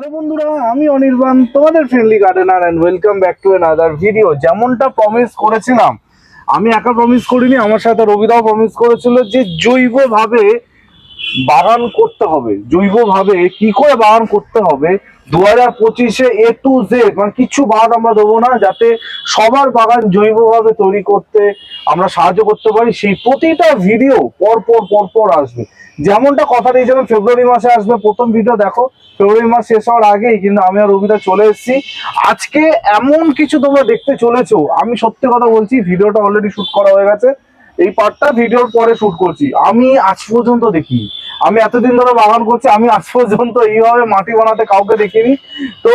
Hello বন্ধুরা, আমি অনির্বাণ, তোমাদের friendly gardener and welcome back to another video যেমনটা প্রমিস করেছিলাম, আমি একা প্রমিস করিনি, আমার সাথে রবিদাও প্রমিস করেছিল যে জৈবভাবে বাগান করতে হবে, জৈবভাবে কি করে বাগান করতে হবে দু হাজার পঁচিশে এ টু জেড মানে কিছু বাদ আমরা দেবো না, যাতে সবার বাগান জৈবভাবে তৈরি করতে আমরা সাহায্য করতে পারি। সেই প্রতিটা ভিডিও পর পর পর পর আসবে। যেমনটা কথা দিয়েছিলাম, ফেব্রুয়ারি মাসে আসবে। প্রথম ভিডিও দেখো, ফেব্রুয়ারি মাস শেষ হওয়ার আগেই কিন্তু আমি আর রবিদা চলে এসেছি। আজকে এমন কিছু তোমরা দেখতে চলেছো, আমি সত্যি কথা বলছি ভিডিওটা অলরেডি শুট করা হয়ে গেছে। এই পার্টটা ভিডিওর পরে শুট করছি। আমি আজ পর্যন্ত দেখিনি আমি এতদিন ধরে বাগান করছি, আমি আজ পর্যন্ত এইভাবে মাটি বানাতে কাউকে দেখিনি। তো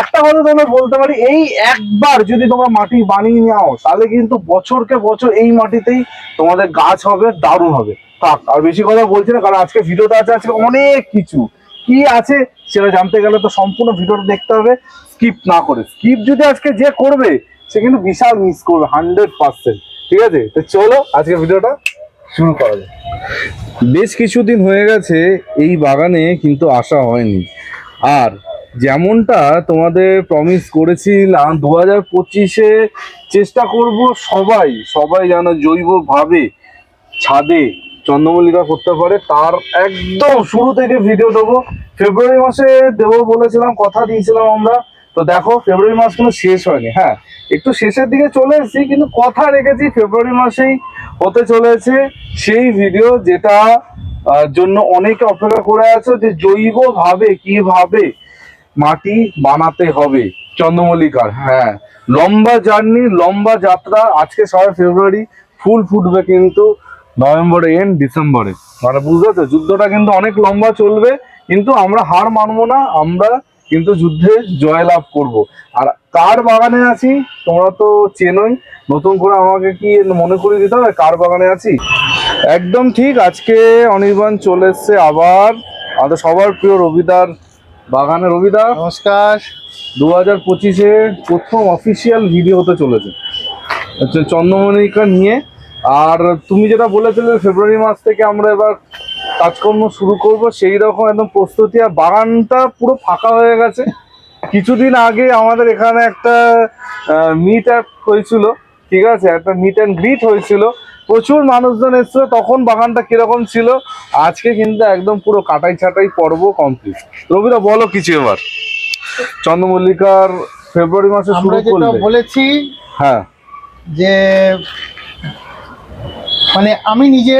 একটা কথা তোমরা বলতে পারি, এই একবার যদি তোমরা মাটি বানিয়ে নাও, তাহলে কিন্তু বছরকে বছর এই মাটিতেই তোমাদের গাছ হবে, দারুণ হবে। থাক, আর বেশি কথা বলছি না, কারণ আজকে ভিডিওটা আছে, আজকে অনেক কিছু। কি আছে সেটা জানতে গেলে তো সম্পূর্ণ ভিডিওটা দেখতে হবে। স্কিপ না করে। স্কিপ যদি আজকে যে করবে, সে কিন্তু বিশাল মিস করবে হান্ড্রেড পার্সেন্ট ঠিক আছে? তো চলো আজকে ভিডিওটা শুরু করা যাক। বেশ কিছুদিন হয়ে গেছে, এই বাগানে কিন্তু আসা হয়নি। আর যেমনটা তোমাদের প্রমিস করেছিলাম দু হাজার পঁচিশে চেষ্টা করব সবাই সবাই যেন জৈবভাবে ছাদে চন্দ্রমল্লিকা করতে পারে, তার একদম শুরু থেকে ভিডিও দেবো। ফেব্রুয়ারি মাসে দেবো বলেছিলাম, কথা দিয়েছিলাম আমরা। তো দেখো ফেব্রুয়ারি মাস কিন্তু শেষ হয়নি হ্যাঁ। একটু শেষের দিকে চলে এসেছি, কিন্তু কথা রেখেছি ফেব্রুয়ারি মাসেই হতে চলেছে। সেই ভিডিও যেটা জন্য অনেকে অপেক্ষা করে আছে যে জৈবভাবে কীভাবে মাটি বানাতে হবে, চন্দ্রমল্লিকার হ্যাঁ। লম্বা জার্নি লম্বা যাত্রা, আজকে ছয় ফেব্রুয়ারি ফুল ফুটবে কিন্তু নভেম্বরে এন্ড ডিসেম্বরে মানে বুঝতে যুদ্ধটা কিন্তু অনেক লম্বা চলবে, কিন্তু আমরা হার মানবো না, আমরা কিন্তু যুদ্ধে জয়লাভ করব। আর কার বাগানে আছি? তোমরা তো চেনোই। নতুন করে আমাকে কি মনে করে দিতে হবে? কার বাগানে আছি? একদম ঠিক আজকে অনির্বাণ চলে এসছে আবার। আমাদের সবার প্রিয় রবিদার বাগানে রবিদা নমস্কার। দু হাজার পঁচিশে প্রথম অফিসিয়াল ভিডিও হতে চলেছে। চন্দ্রমণিকা নিয়ে। আর তুমি যেটা বলেছিলে ফেব্রুয়ারি মাস থেকে আমরা এবার কাজকর্ম শুরু করব সেই রকম একদম প্রস্তুতি। আর বাগানটা পুরো ফাঁকা হয়ে গেছে। কিছুদিন আগে আমাদের এখানে একটা মিট অ্যাপ হয়েছিল ঠিক আছে? একটা মিট অ্যান্ড গ্রিট হয়েছিল। প্রচুর মানুষজন এসেছিল তখন বাগানটা কীরকম ছিল? আজকে কিন্তু একদম পুরো কাটাই ছাটাই পর্ব কমপ্লিট রবিদা বলো কিছু এবার। চন্দ্রমল্লিকার ফেব্রুয়ারি মাসে শুরু করলে। বলেছি হ্যাঁ। যে মানে আমি নিজে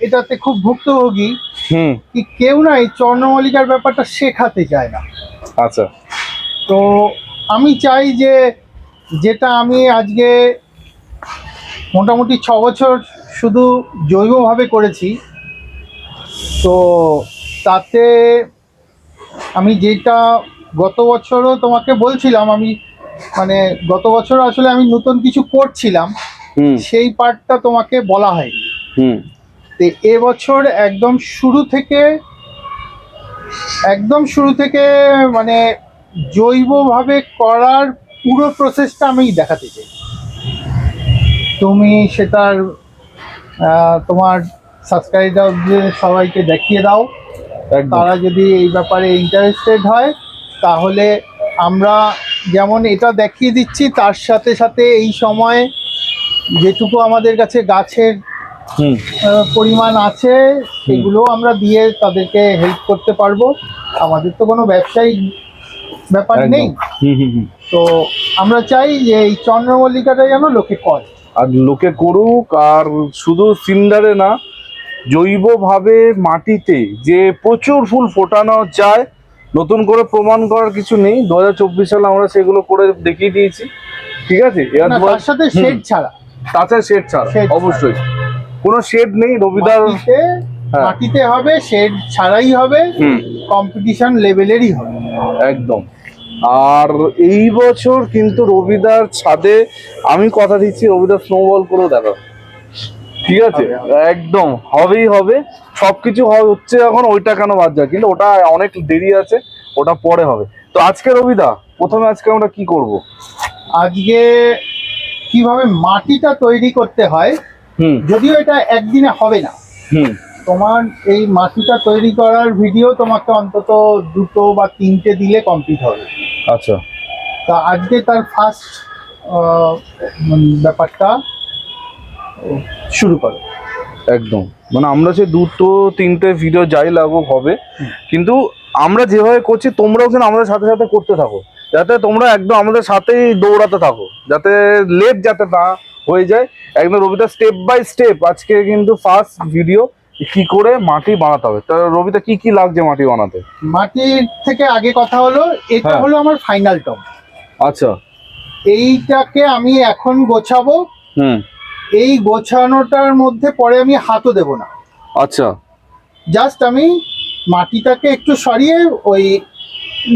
এটাতে খুব ভুক্তভোগী হুম। কি কেউ না এই চন্দ্রমল্লিকার ব্যাপারটা শেখাতে চায় না। আচ্ছা। তো আমি চাই যে যেটা আমি আজকে মোটামুটি ছ বছর শুধু জৈবভাবে করেছি তো তাতে আমি যেটা গত বছরও তোমাকে বলছিলাম আমি মানে গত বছর আসলে আমি নতুন কিছু করছিলাম সেই পার্টটা তোমাকে বলা হয়নি। হুম। তো এবছর একদম শুরু থেকে একদম শুরু থেকে মানে জৈবভাবে করার পুরো প্রসেসটা আমি দেখাতে চাই। তুমি সেটার তোমার সাবস্ক্রাইবারদের সবাইকে দেখিয়ে দাও। তারা যদি এই ব্যাপারে ইন্টারেস্টেড হয় তাহলে আমরা যেমন এটা দেখিয়ে দিচ্ছি তার সাথে সাথে এই সময়ে যেটুকু আমাদের কাছে গাছের হুম। পরিমাণ আছে সেগুলো আমরা দিয়ে তাদেরকে হেল্প করতে পারব। আমাদের তো কোনো ব্যবসায়িক ব্যাপার নেই। হুম হুম হুম। তো আমরা চাই যে এই চন্দ্রমল্লিকাটা যেন লোকে করে। আর লোকে করুক আর শুধু সিন্ডারে না জৈবভাবে মাটিতে যে প্রচুর ফুল ফোটানো যায় নতুন করে প্রমাণ করার কিছু নেই। দু হাজার চব্বিশ সালে আমরা সেগুলো করে দেখিয়ে দিয়েছি। ঠিক আছে? তার সাথে। শেড ছাড়া। তাছাড়া শেড ছাড়া। অবশ্যই। কোনো শেড নেই রবিদার মাটিতে হ্যাঁ। হবে শেড ছাড়াই হবে কম্পিটিশন লেভেলেরই হবে। একদম। আর এই বছর কিন্তু রবিদার ছাদে আমি কথা দিচ্ছি রবিদার স্নোবল করেও দেখা ঠিক আছে? একদম হবেই হবে। সবকিছু হচ্ছে এখন ওইটা কেন বাদ যায়? কিন্তু ওটা অনেক দেরি আছে ওটা পরে হবে। তো আজকে রবিদা প্রথমে আজকে আমরা কি করব? আজকে কীভাবে মাটিটা তৈরি করতে হয় যদিও এটা একদিনে হবে না। তোমার এই মাটিটা তৈরি করার ভিডিও তোমাকে অন্তত দুটো বা তিনটে দিলে কমপ্লিট হবে। আচ্ছা। তা আজকে তার ফার্স্ট ব্যাপারটা শুরু করো। একদম। মানে আমরা সে দুটো তিনটে ভিডিও যাই লাগুক হবে। কিন্তু আমরা যেভাবে করছি তোমরাও কিন্তু আমাদের সাথে সাথে করতে থাকো। যাতে তোমরা একদম আমাদের সাথেই দৌড়াতে থাকো যাতে লেট যাতে না হয়ে যায়। একদম রবিতা স্টেপ বাই স্টেপ আজকে কিন্তু ফার্স্ট ভিডিও কি করে মাটি বানাতে হবে। তা রবিতা কি কি লাগছে মাটি বানাতে? মাটির থেকে আগে কথা হলো এটা হ্যাঁ। হলো আমার ফাইনাল টপ আচ্ছা। এইটাকে আমি এখন গোছাবো। হুম। এই গোছানোটার মধ্যে পরে আমি হাতও দেব না। আচ্ছা। জাস্ট আমি মাটিটাকে একটু সরিয়ে ওই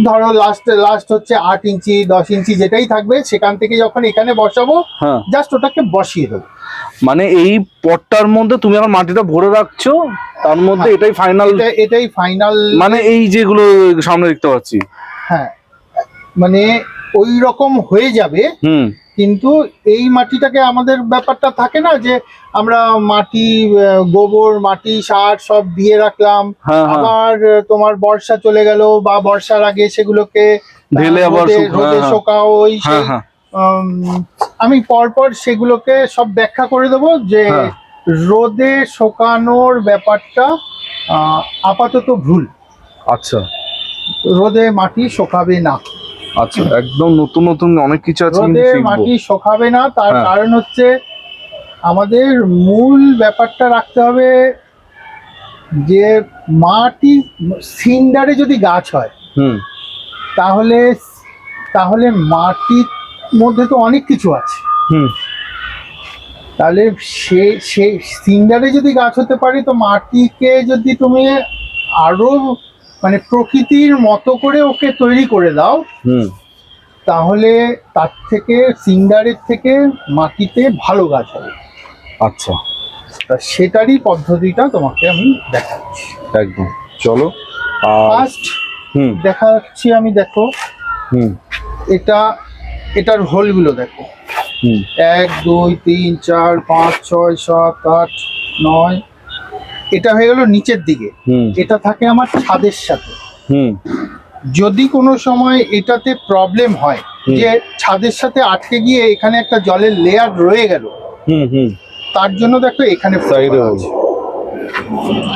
ধরো লাস্ট লাস্ট হচ্ছে আট ইঞ্চি দশ ইঞ্চি যেটাই থাকবে সেখান থেকে যখন এখানে বসাবো হ্যাঁ। জাস্ট ওটাকে বসিয়ে দেবো। মানে এই পটটার মধ্যে তুমি আমার মাটিটা ভরে রাখছো তার মধ্যে হ্যাঁ। এটাই ফাইনাল এটা এটাই ফাইনাল মানে এই যেগুলো সামনে দেখতে পাচ্ছি। হ্যাঁ। মানে ওই রকম হয়ে যাবে কিন্তু এই মাটিটাকে আমাদের ব্যাপারটা থাকে না যে আমরা মাটি গোবর মাটি সার সব দিয়ে রাখলাম হ্যাঁ হ্যাঁ। আবার তোমার বর্ষা চলে গেল বা বর্ষার আগে সেগুলোকে ঢেলে আবার রোদে- রোদে হ্যাঁ, হ্যাঁ। শোকাও ওই আমি পরপর সেগুলোকে সব ব্যাখ্যা করে দেবো যে। রোদে শোকানোর ব্যাপারটা আহ, আপাতত ভুল। আচ্ছা। রোদে মাটি শোকাবে না। আচ্ছা একদম নতুন নতুন অনেক কিছু আছে কিন্তু শিখব। মাটি শোকাবে না তার হ্যাঁ। কারণ হচ্ছে আমাদের মূল ব্যাপারটা রাখতে হবে যে মাটি সিন্ডারে যদি গাছ হয় হুম তাহলে তাহলে মাটির মধ্যে তো অনেক কিছু আছে হুম তাহলে সে সে সিন্ডারে যদি গাছ হতে পারে তো মাটিকে যদি তুমি আরও মানে প্রকৃতির মতো করে ওকে তৈরি করে দাও। হুম। তাহলে তার থেকে সিঙ্গারের থেকে মাটিতে ভালো গাছ হবে। আচ্ছা। তা সেটারই পদ্ধতিটা তোমাকে আমি দেখাচ্ছি। একদম। চলো আর ফার্স্ট হুম। দেখাচ্ছি আমি দেখো। হুম। এটা এটার হোলগুলো দেখো। এক দুই তিন চার পাঁচ ছয় সাত আট নয় এটা হয়ে গেল নিচের দিকে। এটা থাকে আমার ছাদের সাথে। হুম। যদি কোনো সময় এটাতে প্রবলেম হয় যে ছাদের সাথে আটকে গিয়ে এখানে একটা জলের লেয়ার রয়ে গেল হুম হুম। তার জন্য দেখো এখানে।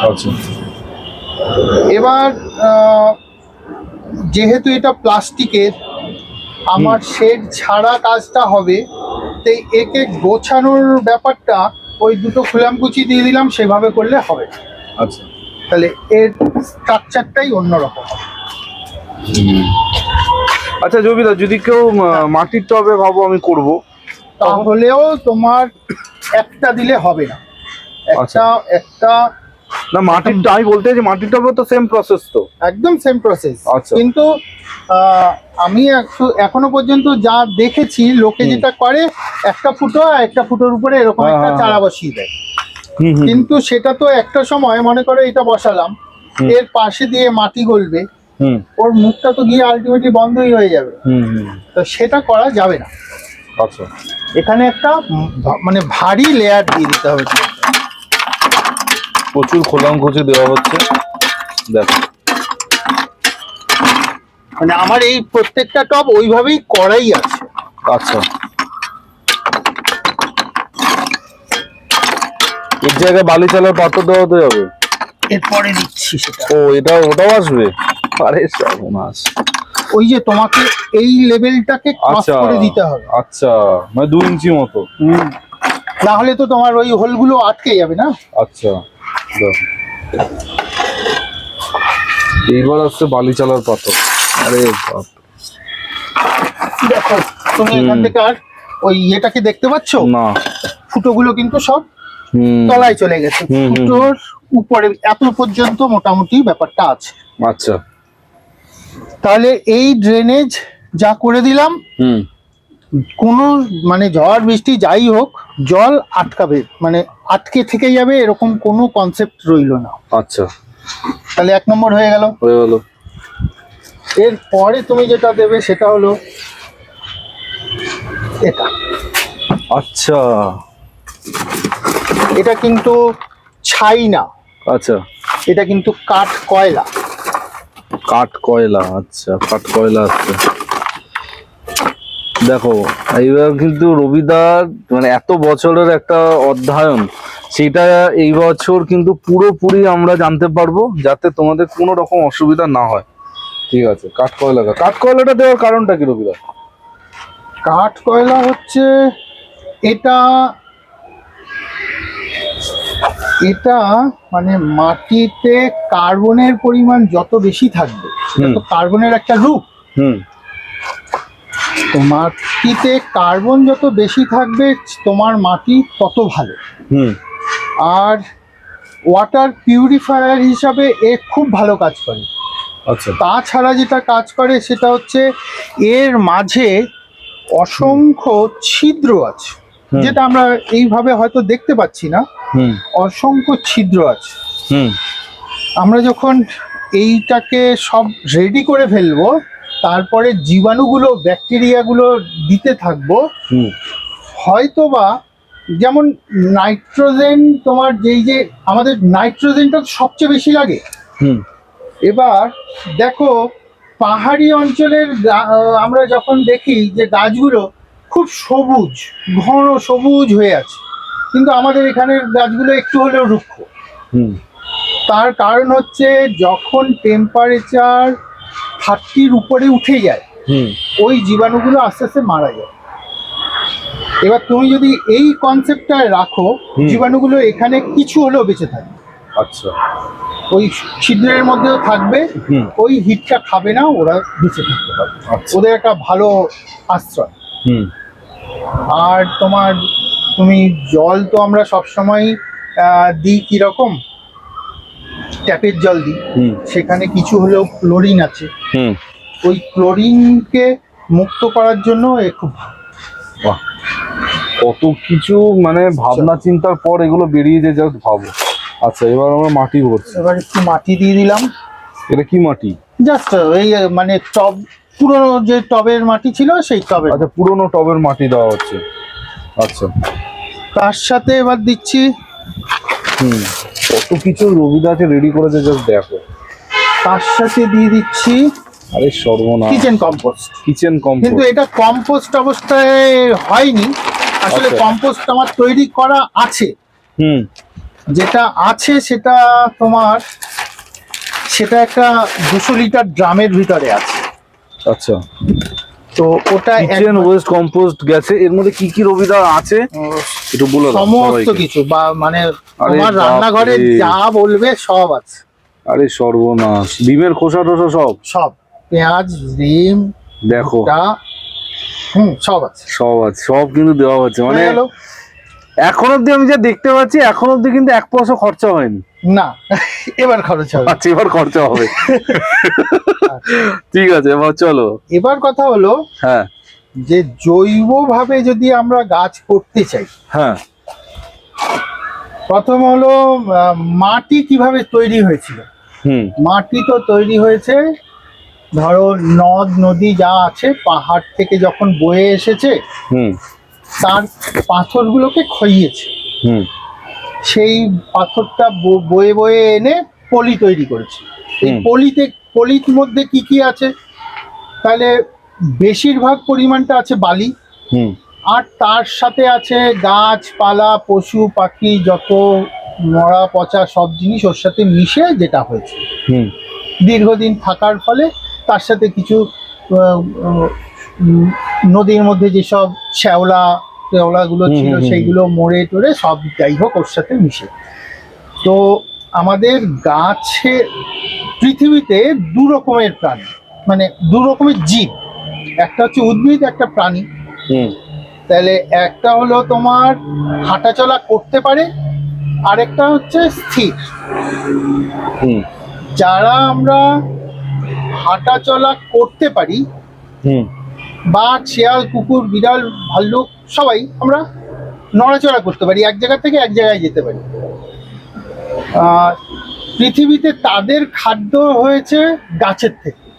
আচ্ছা। এবার যেহেতু এটা প্লাস্টিকের আমার শেড ছাড়া কাজটা হবে তাই একে গোছানোর ব্যাপারটা ওই দুটো খুলামকুচি দিয়ে দিলাম সেভাবে করলে হবে। আচ্ছা। তাহলে এর স্ট্রাকচারটাই অন্যরকম হবে। আচ্ছা জবিদা যদি কেউ মাটির টবে ভাবো আমি করব। তাহলেও তোমার একটা দিলে হবে না। আচ্ছা। একটা একটা না মাটির আমি বলতে চাইছি মাটির টবে তো সেম প্রসেস তো? একদম সেম প্রসেস আচ্ছা। কিন্তু আমি এখনও পর্যন্ত যা দেখেছি লোকে যেটা করে একটা ফুটো আর একটা ফুটোর উপরে এরকম একটা চারা বসিয়ে দেয়। কিন্তু সেটা তো একটা সময় মনে করে এটা বসালাম এর পাশে দিয়ে মাটি গলবে ওর মুখটা তো গিয়ে আলটিমেটলি বন্ধই হয়ে যাবে। তো সেটা করা যাবে না। আচ্ছা। এখানে একটা মানে ভারী লেয়ার দিয়ে দিতে হবে। প্রচুর খোলাম খুঁজে দেওয়া হচ্ছে। দেখো। মানে আমার এই প্রত্যেকটা টব ওইভাবেই করাই আছে। আচ্ছা। এর জায়গায় বালি চালার পাথর দেওয়া হতে যাবে। এরপরে দিচ্ছি সেটা। ও এটা ওটাও আসবে? আরে সর্বনাশ। ওই যে তোমাকে এই লেভেলটাকে ক্রস আচ্ছা। করে দিতে হবে। আচ্ছা মানে দু ইঞ্চি মতো। না হলে তো তোমার ওই হোলগুলো আটকে যাবে না? আচ্ছা। এইবার আসছে বালি চালার পাথর। আরে বাপ। দেখো তুমি এখান থেকে আর ওই ইয়েটাকে দেখতে পাচ্ছ? না। ফুটোগুলো কিন্তু সব তলায় চলে গেছে। ফুটোর উপরে এত পর্যন্ত মোটামুটি ব্যাপারটা আছে। আচ্ছা। তাহলে এই ড্রেনেজ যা করে দিলাম হুম। কোনো মানে ঝড় বৃষ্টি যাই হোক জল আটকাবে মানে আটকে থেকে যাবে এরকম কোনো কনসেপ্ট রইল না। আচ্ছা। তাহলে এক নম্বর হয়ে গেল। হয়ে গেল। এরপরে তুমি যেটা দেবে সেটা হলো এটা। আচ্ছা। এটা কিন্তু ছাই না আচ্ছা। এটা কিন্তু কাঠ কয়লা। কাঠ কয়লা আচ্ছা কাঠ কয়লা আছে। দেখো এইবার কিন্তু রবিদার মানে এত বছরের একটা অধ্যয়ন সেটা এই বছর কিন্তু পুরোপুরি আমরা জানতে পারব যাতে তোমাদের কোনো রকম অসুবিধা না হয়। ঠিক আছে কাঠ কয়লা কাঠ কয়লাটা দেওয়ার কারণটা কি রবিদা কাঠ কয়লা হচ্ছে এটা এটা মানে মাটিতে কার্বনের পরিমাণ যত বেশি থাকবে কার্বনের একটা রূপ। হুম। তো মাটিতে কার্বন যত বেশি থাকবে তোমার মাটি তত ভালো। হুম। আর ওয়াটার পিউরিফায়ার হিসাবে এ খুব ভালো কাজ করে। আচ্ছা। তাছাড়া যেটা কাজ করে সেটা হচ্ছে এর মাঝে অসংখ্য ছিদ্র আছে যেটা আমরা এইভাবে হয়তো দেখতে পাচ্ছি না। হুম। অসংখ্য ছিদ্র আছে। হুম। আমরা যখন এইটাকে সব রেডি করে ফেলব তারপরে জীবাণুগুলো ব্যাকটেরিয়াগুলো দিতে থাকব। হুম। হয়তোবা যেমন নাইট্রোজেন তোমার যেই যে আমাদের নাইট্রোজেনটা তো সবচেয়ে বেশি লাগে। হুম। এবার দেখো পাহাড়ি অঞ্চলের আমরা যখন দেখি যে গাছগুলো খুব সবুজ ঘন সবুজ হয়ে আছে। কিন্তু আমাদের এখানের গাছগুলো একটু হলেও রুক্ষ। হুম। তার কারণ হচ্ছে যখন টেম্পারেচার থার্টির উপরে উঠে যায় হুম। ওই জীবাণুগুলো আস্তে আস্তে মারা যায়। এবার তুমি যদি এই কনসেপ্টটায় রাখো জীবাণুগুলো এখানে কিছু হলেও বেঁচে থাকে আচ্ছা। ওই ছিদ্রের মধ্যেও থাকবে ওই হিটটা খাবে না ওরা বেঁচে থাকতে পারবে। আচ্ছা। ওদের একটা ভালো আশ্রয়। হুম। আর তোমার তুমি জল তো আমরা সবসময় দিই কীরকম? ট্যাপের জল দিই। সেখানে কিছু হলেও ক্লোরিন আছে। হুম। ওই ক্লোরিনকে মুক্ত করার জন্য খুব কত কিছু মানে ভাবনা চিন্তার পর এগুলো বেরিয়ে যে জাস্ট ভাবো। আচ্ছা এবার আমরা মাটি ভরছি। এবার একটু মাটি দিয়ে দিলাম। এটা কি মাটি? জাস্ট এই মানে টব পুরনো যে টবের মাটি ছিল সেই টবের। আচ্ছা পুরোনো টবের মাটি দেওয়া হচ্ছে। আচ্ছা। তার সাথে এবার দিচ্ছি হুম। কত কিছু রবিদাকে রেডি করেছে জাস্ট দেখো। তার সাথে দিয়ে দিচ্ছি আরে সর্বনাশ। কিচেন কম্পোস্ট কিচেন কম্পোস্ট কিন্তু এটা কম্পোস্ট অবস্থায় হয়নি। আসলে আচ্ছা। কম্পোস্ট আমার তৈরি করা আছে। হুম। যেটা আছে সেটা তোমার সেটা একটা দুশো লিটার ড্রামের ভিতরে আছে। আচ্ছা। তো ওটা কিচেন ওয়েস্ট কম্পোস্ট গেছে। এর মধ্যে কি কি রবিদা আছে? একটু বলে সমস্ত কিছু বা মানে তোমার রান্নাঘরে। যা বলবে সব আছে। আরে সর্বনাশ। ডিমের খোসা টোসা সব? সব। পেঁয়াজ ডিম দেখো। হুম সব আছে। সব আছে। সব কিন্তু দেওয়া হচ্ছে। মানে এখন অব্দি আমি যা দেখতে পাচ্ছি এখন অব্দি কিন্তু এক পয়সা খরচা হয়নি। না এবার খরচ হবে। আচ্ছা এবার খরচা হবে। ঠিক আছে এবার চলো। এবার কথা হলো হ্যাঁ। যে জৈবভাবে যদি আমরা গাছ করতে চাই হ্যাঁ। প্রথম হলো মাটি কীভাবে তৈরি হয়েছিল? হুম। মাটি তো তৈরি হয়েছে ধরো নদ নদী যা আছে পাহাড় থেকে যখন বয়ে এসেছে তার পাথরগুলোকে খইয়েছে। হুম। সেই পাথরটা বয়ে বয়ে এনে পলি তৈরি করেছে। এই পলিতে পলির মধ্যে কি কি আছে? তাহলে বেশিরভাগ পরিমাণটা আছে বালি। হুম। আর তার সাথে আছে গাছপালা পশু পাখি যত মরা পচা সব জিনিস ওর সাথে মিশে যেটা হয়েছে। হুম। দীর্ঘদিন থাকার ফলে তার সাথে কিছু নদীর মধ্যে যেসব শ্যাওলা শ্যাওলাগুলো ছিল। সেইগুলো মরে টরে সব যাই হোক ওর সাথে মিশে। তো আমাদের গাছে পৃথিবীতে দু রকমের প্রাণী মানে দু রকমের জীব। একটা হচ্ছে উদ্ভিদ একটা প্রাণী। হুম। তাহলে একটা হলো তোমার হাঁটাচলা করতে পারে আরেকটা হচ্ছে স্থির। হুম। যারা আমরা হাঁটাচলা করতে পারি হুম। বা শেয়াল কুকুর বিড়াল ভাল্লুক সবাই আমরা নড়াচড়া করতে পারি এক জায়গা থেকে এক জায়গায় যেতে পারি। আর পৃথিবীতে তাদের খাদ্য হয়েছে গাছের থেকে।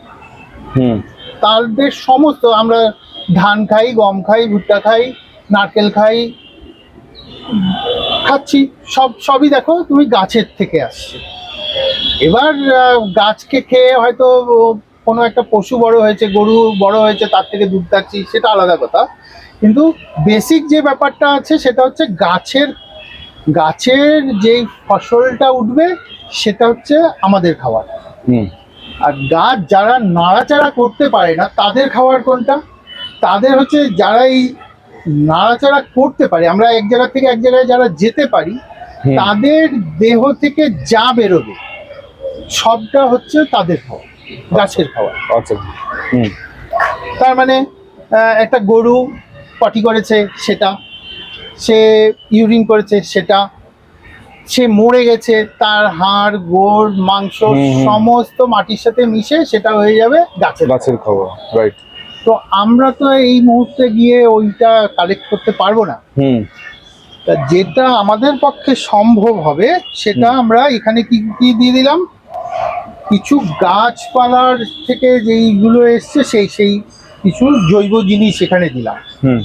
হুম। তাদের সমস্ত আমরা ধান খাই গম খাই ভুট্টা খাই নারকেল খাই খাচ্ছি। সব সবই দেখো তুমি গাছের থেকে আসছে। এবার গাছকে খেয়ে হয়তো কোনো একটা পশু বড় হয়েছে গরু বড় হয়েছে তার থেকে দুধ খাচ্ছি সেটা আলাদা কথা। কিন্তু বেসিক যে ব্যাপারটা আছে সেটা হচ্ছে গাছের গাছের যেই ফসলটা উঠবে সেটা হচ্ছে আমাদের খাবার হুম। আর গাছ যারা নাড়াচাড়া করতে পারে না তাদের খাবার কোনটা? তাদের হচ্ছে যারা এই নাড়াচাড়া করতে পারে আমরা এক জায়গা থেকে এক জায়গায় যারা যেতে পারি তাদের দেহ থেকে যা বেরোবে সবটা হচ্ছে তাদের খাওয়া গাছের খাওয়া। আচ্ছা তার মানে একটা গরু পটি করেছে সেটা সে ইউরিন করেছে সেটা সে মরে গেছে তার হাড় গোড় মাংস। সমস্ত মাটির সাথে মিশে সেটা হয়ে যাবে গাছের গাছের খাবার রাইট তো আমরা তো এই মুহূর্তে গিয়ে ওইটা কালেক্ট করতে পারব না। হুম। তা যেটা আমাদের পক্ষে সম্ভব হবে সেটা আমরা এখানে কি কি দিয়ে দিলাম? কিছু গাছপালার থেকে যেইগুলো এসছে সেই সেই কিছু জৈব জিনিস এখানে দিলাম। হুম।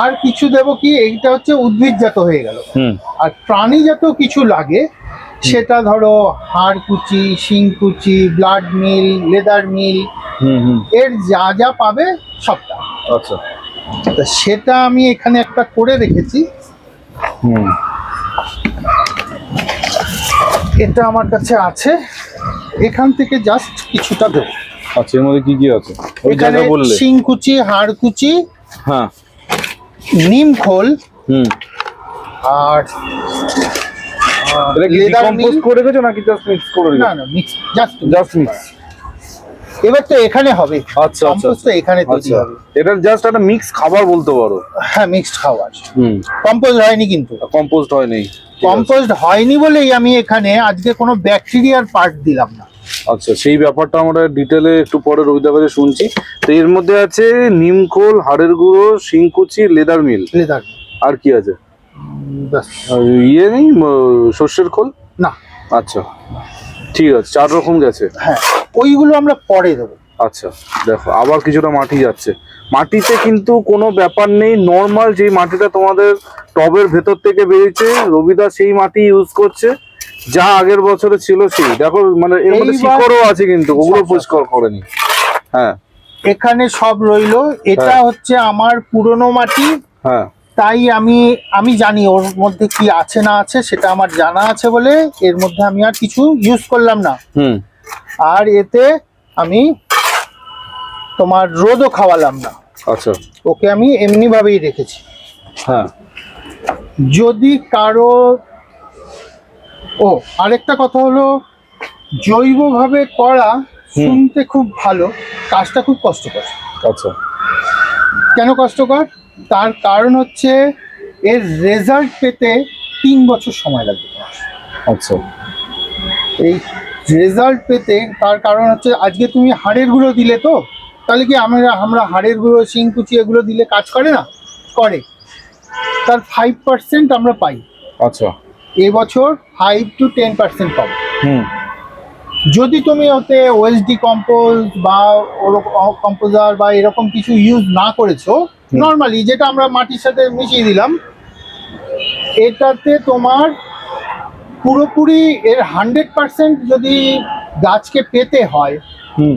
আর কিছু দেব কি এইটা হচ্ছে উদ্ভিদজাত হয়ে গেল। আর প্রাণীজাত কিছু লাগে সেটা ধরো হাড় কুচি শিং কুচি ব্লাড মিল লেদার মিল এর যা যা পাবে সবটা। আচ্ছা। তা সেটা আমি এখানে একটা করে রেখেছি। হুম। এটা আমার কাছে আছে। এখান থেকে জাস্ট কিছুটা দেবো। আচ্ছা এর মধ্যে কি কি আছে? ওই জায়গা বললে। শিংকুচি হাড়কুচি হ্যাঁ। নিম খোল হুম। আর এটা কি করে রেখেছো নাকি জাস্ট মিক্স করে না না মিক্স জাস্ট জাস্ট মিক্স এবার তো এখানে হবে। আচ্ছা আচ্ছা কম্পোস্ট তো এখানে তৈরি আচ্ছা। হবে। এটা জাস্ট একটা মিক্স খাবার বলতে পারো। হ্যাঁ মিক্সড খাবার। হুম। কম্পোস্ট হয়নি কিন্তু। কম্পোস্ট হয় নেই কম্পোস্ট হয়নি বলেই আমি এখানে আজকে কোনো ব্যাকটেরিয়ার পার্ট দিলাম না। আচ্ছা সেই ব্যাপারটা আমরা ডিটেলে একটু পরে রবিদার কাছে শুনছি। তো এর মধ্যে আছে নিমখোল হাড়ের গুঁড়ো শিংকুচি লেদার মিল লেদার আর কি আছে? ইয়ে নেই সর্ষের খোল? না। আচ্ছা। ঠিক আছে চার রকম গেছে। হ্যাঁ ওইগুলো আমরা পরে দেবো। আচ্ছা দেখো আবার কিছুটা মাটি যাচ্ছে। মাটিতে কিন্তু কোনো ব্যাপার নেই নর্মাল যে মাটিটা তোমাদের টবের ভেতর থেকে বেরিয়েছে রবিদা সেই মাটি ইউজ করছে। যা আগের বছরে ছিল সেই। দেখো মানে এর মধ্যে শিকড়ও আছে কিন্তু ওগুলো সব, সব, পরিষ্কার করেনি। হ্যাঁ। এখানে সব রইল। এটা হ্যাঁ। হচ্ছে আমার পুরনো মাটি। হ্যাঁ। তাই আমি আমি জানি ওর মধ্যে কি আছে না আছে সেটা আমার জানা আছে বলে এর মধ্যে আমি আর কিছু ইউজ করলাম না। হুম। আর এতে আমি তোমার রোদও খাওয়ালাম না। আচ্ছা। ওকে আমি এমনি ভাবেই রেখেছি। হ্যাঁ। যদি কারও ও আরেকটা কথা হলো জৈবভাবে করা শুনতে খুব ভালো কাজটা খুব কষ্টকর। আচ্ছা। কেন কষ্টকর? তার কারণ হচ্ছে এর রেজাল্ট পেতে তিন বছর সময় লাগবে। আচ্ছা। এই রেজাল্ট পেতে তার কারণ হচ্ছে আজকে তুমি হাড়ের গুঁড়ো দিলে তো তাহলে কি আমরা আমরা হাড়ের গুঁড়ো শিং শিংকুচি এগুলো দিলে কাজ করে না? করে। তার ফাইভ পার্সেন্ট আমরা পাই। আচ্ছা। এবছর ফাইভ টু টেন পার্সেন্ট পাবো। হুম। যদি তুমি ওতে ওএসডি কম্পোজ বা ওরকম কম্পোজার বা এরকম কিছু ইউজ না করেছ নর্মালি যেটা আমরা মাটির সাথে মিশিয়ে দিলাম এটাতে তোমার পুরোপুরি এর হান্ড্রেড পার্সেন্ট যদি গাছকে পেতে হয় হুম।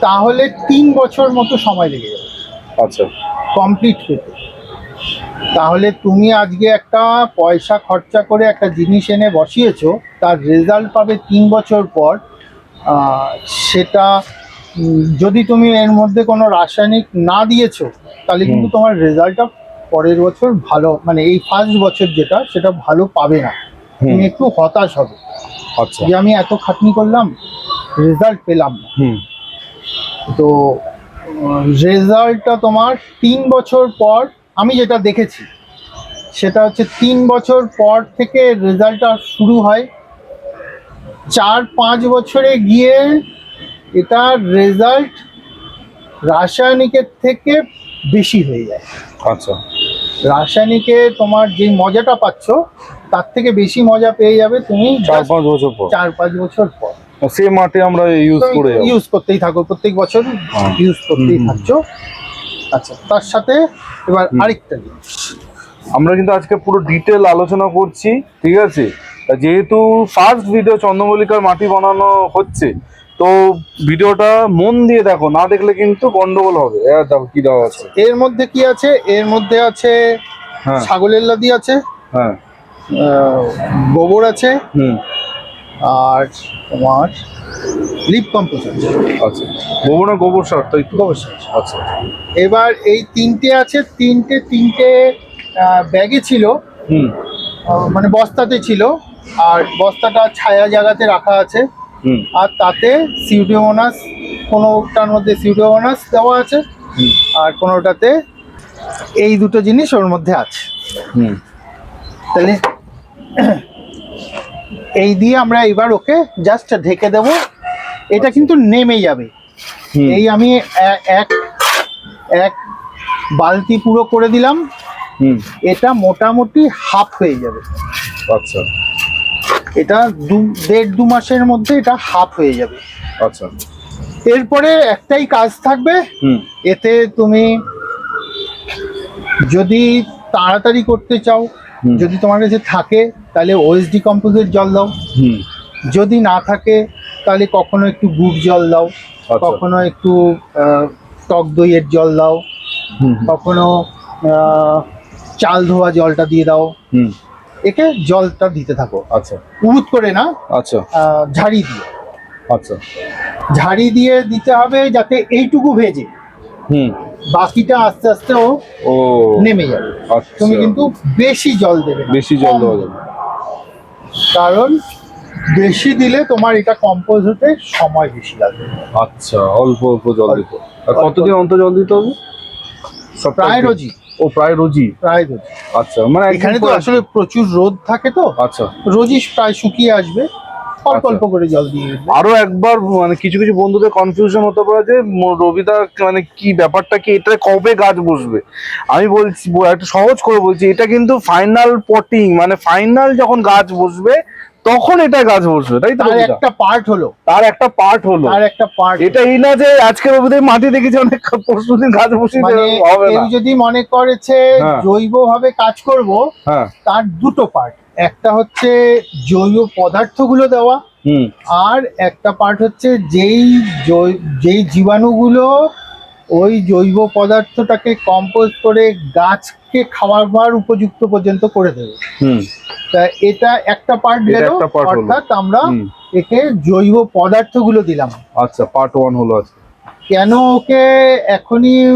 তাহলে তিন বছর মতো সময় লেগে যাবে। আচ্ছা। কমপ্লিট পেতে। তাহলে তুমি আজকে একটা পয়সা খরচা করে একটা জিনিস এনে বসিয়েছো তার রেজাল্ট পাবে তিন বছর পর সেটা যদি তুমি এর মধ্যে কোনো রাসায়নিক না দিয়েছ তাহলে কিন্তু তোমার রেজাল্টটা পরের বছর ভালো মানে এই ফার্স্ট বছর যেটা সেটা ভালো পাবে না। তুমি একটু হতাশ হবে। আচ্ছা। যে আমি এত খাটনি করলাম রেজাল্ট পেলাম না। হুম। তো রেজাল্টটা তোমার তিন বছর পর আমি যেটা দেখেছি সেটা হচ্ছে তিন বছর পর থেকে রেজাল্টটা শুরু হয়। চার পাঁচ বছরে গিয়ে এটার রেজাল্ট রাসায়নিকের থেকে বেশি হয়ে যায়। আচ্ছা। রাসায়নিকে তোমার যে মজাটা পাচ্ছ তার থেকে বেশি মজা পেয়ে যাবে তুমি চার পাঁচ বছর পর। চার পাঁচ বছর পর। সে মাঠে আমরা ইউজ করে ইউজ করতেই থাকো প্রত্যেক বছর হ্যাঁ। ইউজ করতেই হুম, হুম। থাকছো। আচ্ছা তার সাথে এবার। আরেকটা জিনিস। আমরা কিন্তু আজকে পুরো ডিটেল আলোচনা করছি ঠিক আছে? যেহেতু ফার্স্ট ভিডিও চন্দ্রমল্লিকার মাটি বানানো হচ্ছে তো ভিডিওটা মন দিয়ে দেখো না দেখলে কিন্তু গন্ডগোল হবে। দেখো কি দেওয়া আছে। এর মধ্যে কি আছে? এর মধ্যে আছে হ্যাঁ। ছাগলের লাদি আছে হ্যাঁ। গোবর আছে হুম। আর তোমার লিপ কম্পোজ আছে। আচ্ছা। গোবর না গোবর সার তো? গোবর সার। আচ্ছা এবার এই তিনটে আছে তিনটে তিনটে ব্যাগে ছিল। হুম। মানে বস্তাতে ছিল আর বস্তাটা ছায়া জায়গাতে রাখা আছে। আর তাতে সিউডোমোনাস কোনোটার মধ্যে সিউডোমোনাস দেওয়া আছে আর কোনোটাতে এই দুটো জিনিস ওর মধ্যে আছে। হুম। তাহলে এই দিয়ে আমরা এবার ওকে জাস্ট ঢেকে দেব। এটা কিন্তু নেমে যাবে। এই আমি এক এক বালতি পুরো করে দিলাম। হুম। এটা মোটামুটি হাফ হয়ে যাবে। আচ্ছা। এটা দু দেড় দু মাসের মধ্যে এটা হাফ হয়ে যাবে। আচ্ছা। এরপরে একটাই কাজ থাকবে। হুম। এতে তুমি যদি তাড়াতাড়ি করতে চাও যদি তোমার কাছে থাকে তাহলে ওএসডি কম্পোজের জল দাও। হুম। যদি না থাকে তাহলে কখনো একটু গুড় জল দাও। আচ্ছা। কখনো একটু টক দইয়ের জল দাও। কখনো চাল ধোয়া জলটা দিয়ে দাও। হুম। একে জলটা দিতে থাকো। আচ্ছা। উরুত করে না আচ্ছা। ঝাড়ি দিয়ে। আচ্ছা। ঝাড়ি দিয়ে দিতে হবে যাতে এইটুকু ভেজে। হুম। বাকিটা আস্তে আস্তে ও নেমে যাবে। আচ্ছা। তুমি কিন্তু বেশি জল দেবে বেশি জল দেওয়া। যাবে। কারণ বেশি দিলে তোমার এটা কম্পোজ হতে সময় বেশি লাগবে। আচ্ছা অল্প অল্প জল দিতে। আর কতদিন অন্তর জল দিতে হবে? সপ্তাহে প্রায় রোজই। ও প্রায় রোজই? প্রায় রোজই। আচ্ছা মানে এখানে তো আসলে প্রচুর রোদ থাকে তো। আচ্ছা। রোজই প্রায় শুকিয়ে আসবে। অল্প আচ্ছা। অল্প করে জল দিয়ে আরও একবার মানে কিছু কিছু বন্ধুদের কনফিউশন হতে পারে যে রবিদা মানে কি ব্যাপারটা কি এটা কবে গাছ বসবে? আমি বলছি একটা সহজ করে বলছি এটা কিন্তু ফাইনাল পটিং মানে ফাইনাল যখন গাছ বসবে তখন এটা গাছ বসবে তাই তো তার একটা পার্ট হলো। তার একটা পার্ট হলো। তার একটা পার্ট এটা এই না যে আজকে রবিদের মাটি দেখেছি অনেক পরশু দিন গাছ বসিয়ে মানে হবে কেউ না। যদি মনে করেছে হ্যাঁ। জৈব ভাবে কাজ করব হ্যাঁ। তার দুটো পার্ট একটা হচ্ছে জৈব পদার্থগুলো দেওয়া হুম। আর একটা পার্ট হচ্ছে যেই যেই জীবাণুগুলো ওই জৈব পদার্থটাকে কম্পোজ করে গাছকে খাওয়াবার উপযুক্ত পর্যন্ত করে দেবে। হুম। তা এটা একটা পার্ট গেল। অর্থাৎ আমরা একে জৈব পদার্থগুলো দিলাম। আচ্ছা পার্ট ওয়ান হলো আজকে। কেন ওকে এখনই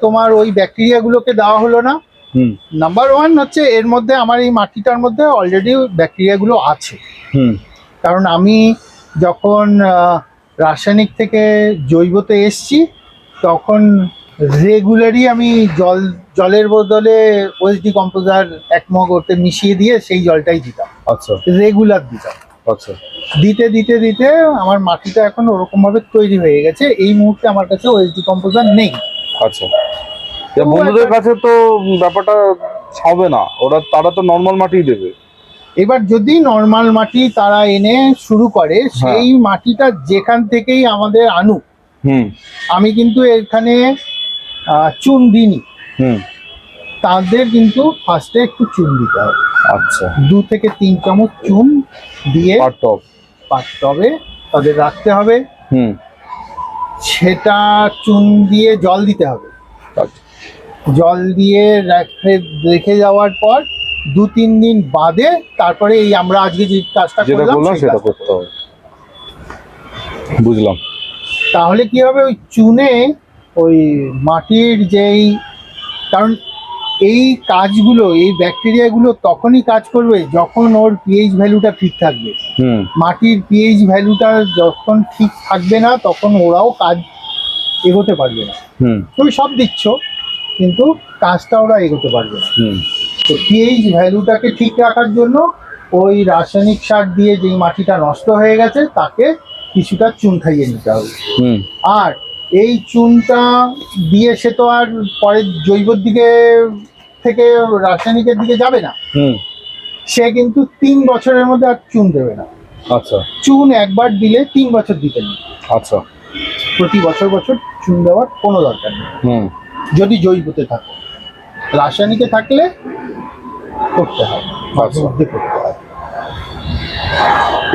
তোমার ওই ব্যাকটেরিয়াগুলোকে দেওয়া হলো না? হুম। নাম্বার ওয়ান হচ্ছে এর মধ্যে আমার এই মাটিটার মধ্যে অলরেডি ব্যাকটেরিয়াগুলো আছে। হুম। কারণ আমি যখন রাসায়নিক থেকে জৈবতে এসছি তখন রেগুলারই আমি জল জলের বদলে ওএসডি কম্পোজার এক মগ ওতে মিশিয়ে দিয়ে সেই জলটাই দিতাম। আচ্ছা। রেগুলার দিতাম। আচ্ছা। দিতে দিতে দিতে আমার মাটিটা এখন ওরকম ভাবে তৈরি হয়ে গেছে। এই মুহূর্তে আমার কাছে ওএসডি কম্পোজার নেই। আচ্ছা। বন্ধুদের কাছে তো ব্যাপারটা হবে না। ওরা তারা তো নর্মাল মাটিই দেবে। এবার যদি নর্মাল মাটি তারা এনে শুরু করে সেই মাটিটা যেখান থেকেই আমাদের আনুক আমি কিন্তু এখানে চুন দিইনি। হুম। তাদের কিন্তু ফার্স্টে একটু চুন দিতে হবে। আচ্ছা। দু থেকে তিন চামচ চুন দিয়ে পাততে হবে তাদের রাখতে হবে। হুম। সেটা চুন দিয়ে জল দিতে হবে। আচ্ছা। জল দিয়ে রেখে রেখে যাওয়ার পর দু তিন দিন বাদে তারপরে এই আমরা আজকে যে কাজটা করলাম সেটা করতে হবে। বুঝলাম। তাহলে কি হবে? ওই চুনে ওই মাটির যেই কারণ এই কাজগুলো এই ব্যাকটেরিয়াগুলো তখনই কাজ করবে যখন ওর পিএইচ ভ্যালুটা ঠিক থাকবে। হুম। মাটির পিএইচ ভ্যালুটা যখন ঠিক থাকবে না তখন ওরাও কাজ এগোতে পারবে না। হুম। তুমি সব দিচ্ছ কিন্তু কাজটা ওরা এগোতে পারবে না। হুম। তো পিএইচ ভ্যালুটাকে ঠিক রাখার জন্য ওই রাসায়নিক সার দিয়ে যেই মাটিটা নষ্ট হয়ে গেছে তাকে কিছুটা চুন খাইয়ে নিতে হবে। হুম। আর এই চুনটা দিয়ে সে তো আর পরে জৈবর দিকে থেকে রাসায়নিকের দিকে যাবে না। হুম। সে কিন্তু তিন বছরের মধ্যে আর চুন দেবে না। আচ্ছা। চুন একবার দিলে তিন বছর দিতে নেই। আচ্ছা। প্রতি বছর বছর চুন দেওয়ার কোনো দরকার নেই। হুম। যদি জৈবতে থাকে। রাসায়নিকে থাকলে করতে হয়। আচ্ছা। করতে হয়।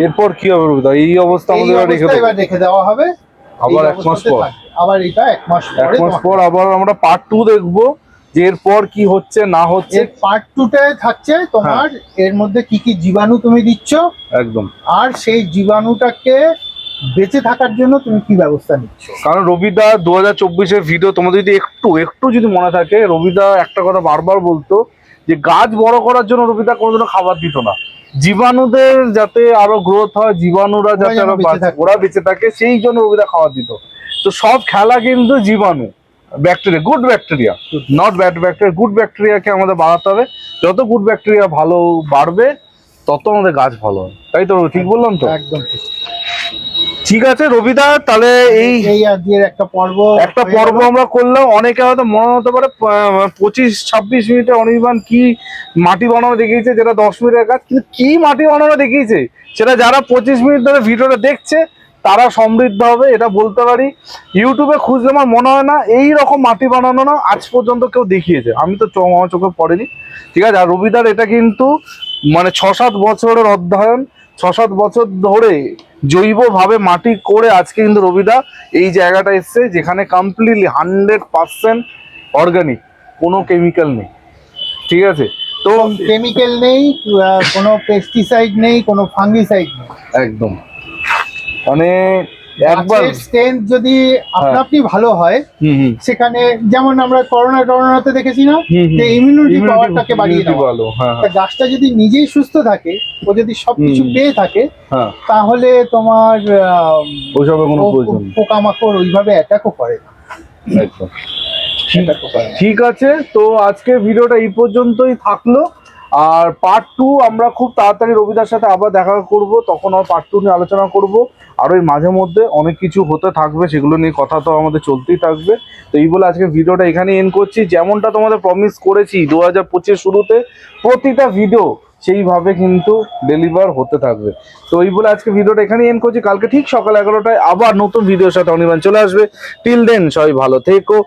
এরপর কি হবে রবিদা? এই অবস্থা আমাদের আর রেখে দেবো রেখে দেওয়া হবে। আবার এক মাস পর? আবার এটা এক মাস এক মাস পর আবার আমরা পার্ট টু দেখব যে এরপর কি হচ্ছে না হচ্ছে। এর পার্ট টুতে থাকছে তোমার হ্যাঁ। এর মধ্যে কি কি জীবাণু তুমি দিচ্ছ। একদম। আর সেই জীবাণুটাকে বেঁচে থাকার জন্য তুমি কি ব্যবস্থা নিচ্ছ। কারণ রবিদা দু হাজার চব্বিশের ভিডিও তোমাদের যদি একটু একটু যদি মনে থাকে রবিদা একটা কথা বারবার বলতো যে গাছ বড় করার জন্য রবিদা কোনোদিনও খাবার দিত না। জীবাণুদের যাতে আরও গ্রোথ হয় জীবাণুরা যাতে আরও। ওরা বেঁচে থাকে সেই জন্য রবিদা খাওয়া দিত। তো সব খেলা কিন্তু জীবাণু bacteria good bacteria not bad bacteria good ব্যাকটেরিয়াকে আমাদের বাড়াতে হবে। যত গুড ব্যাকটেরিয়া ভালো বাড়বে তত আমাদের গাছ ভালো হবে। তাই তো ঠিক বললাম তো? একদম ঠিক। ঠিক আছে রবিদা তাহলে এই একটা পর্ব একটা পর্ব আমরা করলাম অনেকে হয়তো মনে হতে পারে পঁচিশ ছাব্বিশ মিনিটে অনির্বাণ কি মাটি বানানো দেখিয়েছে যেটা দশ মিনিটের কাজ কিন্তু কি মাটি বানানো দেখিয়েছে? সেটা যারা পঁচিশ মিনিট ধরে ভিডিওটা দেখছে তারা সমৃদ্ধ হবে এটা বলতে পারি। ইউটিউবে খুঁজলে আমার মনে হয় না এই রকম মাটি বানানো না আজ পর্যন্ত কেউ দেখিয়েছে। আমি তো আমার চোখে পড়েনি। ঠিক আছে আর রবিদার এটা কিন্তু মানে ছ সাত বছরের অধ্যয়ন ছ সাত বছর ধরে জৈবভাবে মাটি করে আজকে কিন্তু রবিদা এই জায়গাটা এসছে যেখানে কমপ্লিটলি হান্ড্রেড পারসেন্ট অর্গানিক কোনো কেমিক্যাল নেই। ঠিক আছে? তো কেমিক্যাল নেই কোনো পেস্টিসাইড নেই কোনো ফাঙ্গিসাইড নেই। একদম। মানে স্ট্রেংথ যদি হ্যাঁ। আপনি ভালো হয় সেখানে যেমন আমরা করোনা টরোনাতে দেখেছি না। যে ইমিউনিটি পাওয়ারটাকে বাড়িয়ে দেওয়া। হ্যাঁ গাছটা যদি নিজেই সুস্থ থাকে ও যদি সবকিছু পেয়ে থাকে হ্যাঁ। তাহলে তোমার ওইসবের কোনো প্রয়োজন পোকামাকড় ওইভাবে অ্যাটাকও করে না। ঠিক আছে তো আজকে ভিডিওটা এই পর্যন্তই থাকল। আর পার্ট টু আমরা খুব তাড়াতাড়ি রবিদার সাথে আবার দেখা করব, তখন আর পার্ট টু নিয়ে আলোচনা করব। আর ওই মাঝে মধ্যে অনেক কিছু হতে থাকবে, সেগুলো নিয়ে কথা তো আমাদের চলতেই থাকবে। তো এই বলে আজকে ভিডিওটা এখানে এন্ড করছি। যেমনটা তোমাদের প্রমিস করেছি দু হাজার পঁচিশ শুরুতে, প্রতিটা ভিডিও সেইভাবে কিন্তু ডেলিভার হতে থাকবে। তো এই বলে আজকে ভিডিওটা এখানে এন্ড করছি। কালকে ঠিক সকাল এগারোটায় আবার নতুন ভিডিওর সাথে অনির্বাণ চলে আসবে। টিল দেন সবাই ভালো থেকো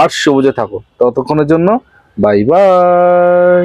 আর সবুজে থাকো। ততক্ষণের জন্য বাই বাই